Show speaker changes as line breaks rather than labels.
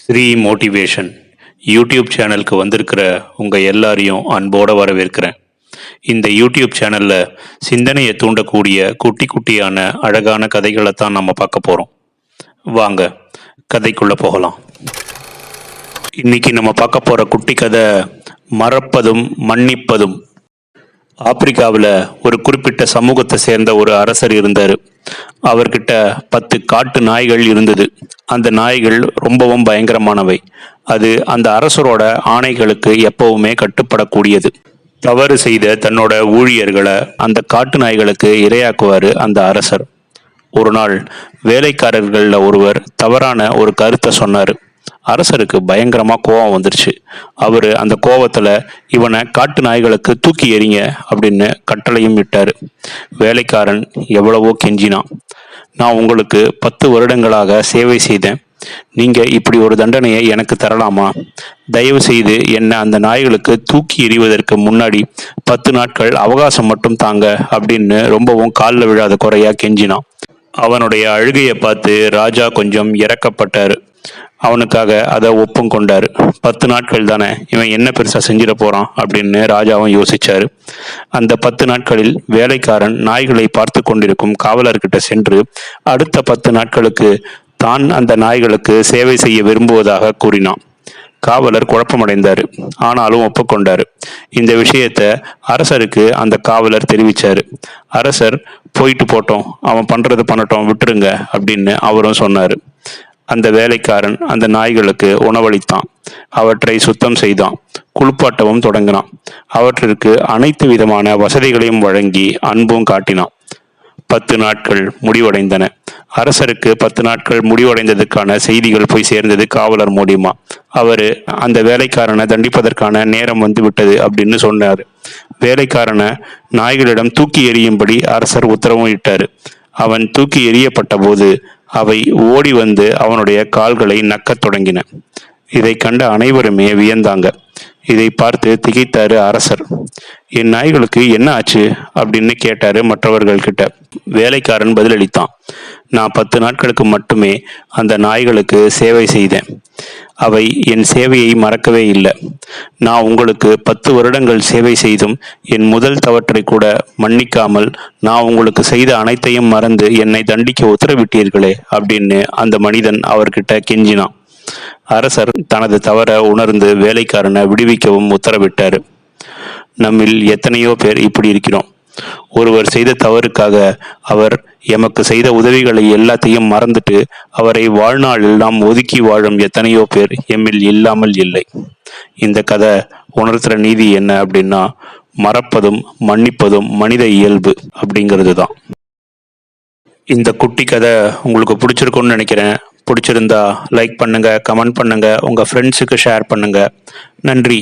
Sri motivation YouTube சேனலுக்கு வந்திருக்கிற உங்கள் எல்லாரையும் அன்போடு வரவேற்கிறேன். இந்த யூடியூப் சேனலில் சிந்தனையை தூண்டக்கூடிய குட்டி குட்டியான அழகான கதைகளை தான் நம்ம பார்க்க போகிறோம் வாங்க கதைக்குள்ளே போகலாம். இன்னைக்கு நம்ம பார்க்க போகிற குட்டி கதை மறப்பதும் மன்னிப்பதும். ஆப்பிரிக்காவில் ஒரு குறிப்பிட்ட சமூகத்தை சேர்ந்த ஒரு அரசர் இருந்தார். அவர்கிட்ட பத்து காட்டு நாய்கள் இருந்தது. அந்த நாய்கள் ரொம்பவும் பயங்கரமானவை. அது அந்த அரசரோட ஆணைகளுக்கு எப்பவுமே கட்டுப்படக்கூடியது. தவறு செய்த தன்னோட ஊழியர்களை அந்த காட்டு நாய்களுக்கு இரையாக்குவார் அந்த அரசர். ஒரு நாள் வேலைக்காரர்களில் ஒருவர் தவறான ஒரு கருத்தை சொன்னார். அரசருக்கு பயங்கரமாக கோவம் வந்துருச்சு. அவர் அந்த கோவத்தில் இவனை காட்டு நாய்களுக்கு தூக்கி எறிங்க அப்படின்னு கட்டளையும் விட்டார். வேலைக்காரன் எவ்வளவோ கெஞ்சினான். நான் உங்களுக்கு பத்து வருடங்களாக சேவை செய்தேன். நீங்க இப்படி ஒரு தண்டனையை எனக்கு தரலாமா? தயவு செய்து என்னை அந்த நாய்களுக்கு தூக்கி எறிவதற்கு முன்னாடி பத்து நாட்கள் அவகாசம் மட்டும் தாங்க அப்படின்னு ரொம்பவும் காலில் விழாத குறையா கெஞ்சினான். அவனுடைய அழுகையை பார்த்து ராஜா கொஞ்சம் இறக்கப்பட்டாரு அவனுக்காக அதை ஒப்பும் கொண்டார். பத்து நாட்கள் தானே இவன் என்ன பெருசா செஞ்சிட போறான் அப்படின்னு ராஜாவும் யோசிச்சாரு. அந்த பத்து நாட்களில் வேலைக்காரன் நாய்களை பார்த்து கொண்டிருக்கும் காவலர்கிட்ட சென்று அடுத்த பத்து நாட்களுக்கு தான் அந்த நாய்களுக்கு சேவை செய்ய விரும்புவதாக கூறினான். காவலர் குழப்பமடைந்தார். ஆனாலும் ஒப்புக்கொண்டார் இந்த விஷயத்த அரசருக்கு அந்த காவலர் தெரிவிச்சாரு. அரசர் போயிட்டு போட்டோம். அவன் பண்றது பண்ணட்டும் விட்டுருங்க அப்படின்னு அவரும் சொன்னாரு. அந்த வேலைக்காரன் அந்த நாய்களுக்கு உணவளித்தான். அவற்றை சுத்தம் செய்தான். குளிப்பாட்டவும் தொடங்கினான். அவற்றிற்கு அனைத்து விதமான வசதிகளையும் வழங்கி அன்பும் காட்டினான். பத்து நாட்கள் முடிவடைந்தன. அரசருக்கு பத்து நாட்கள் முடிவடைந்ததுக்கான செய்திகள் போய் சேர்ந்தது காவலர் மூலியமா. அவர் அந்த வேலைக்காரனை தண்டிப்பதற்கான நேரம் வந்து விட்டது அப்படின்னு சொன்னார். வேலைக்காரனை நாய்களிடம் தூக்கி எறியும்படி அரசர் உத்தரவும் இட்டாரு. அவன் தூக்கி எறியப்பட்டபோது அவை ஓடி வந்து அவனுடைய கால்களை நக்கத் தொடங்கின. இதை கண்ட அனைவருமே வியந்தாங்க. இதை பார்த்து திகைத்தாரு அரசர். என் நாய்களுக்கு என்ன ஆச்சு? அப்படின்னு கேட்டாரு மற்றவர்கள் கிட்ட வேலைக்காரன் பதிலளித்தான். நான் பத்து நாட்களுக்கு மட்டுமே அந்த நாய்களுக்கு சேவை செய்தேன். அவை என் சேவையை மறக்கவே இல்லை. நான் உங்களுக்கு பத்து வருடங்கள் சேவை செய்தும் என் முதல் தவற்றை கூட மன்னிக்காமல் நான் உங்களுக்கு செய்த அனைத்தையும் மறந்து என்னை தண்டிக்க உத்தரவிட்டீர்களே அப்படின்னு அந்த மனிதன் அவர்கிட்ட கெஞ்சினான். அரசர் தனது தவற உணர்ந்து வேலைக்காரனை விடுவிக்கவும் உத்தரவிட்டார். நம்மில் எத்தனையோ பேர் இப்படி இருக்கிறோம். ஒருவர் செய்த தவறுக்காக அவர் எமக்கு செய்த உதவிகளை எல்லாத்தையும் மறந்துட்டு அவரை வாழ்நாளில் நாம் ஒதுக்கி வாழும் எத்தனையோ பேர் எம்மில் இல்லாமல் இல்லை. இந்த கதை உணர்த்துற நீதி என்ன அப்படின்னா மறப்பதும் மன்னிப்பதும் மனித இயல்பு அப்படிங்கிறது தான். இந்த குட்டி கதை உங்களுக்கு பிடிச்சிருக்கும்னு நினைக்கிறேன். பிடிச்சிருந்தா லைக் பண்ணுங்க கமெண்ட் பண்ணுங்க உங்க ஃப்ரெண்ட்ஸுக்கு ஷேர் பண்ணுங்க. நன்றி.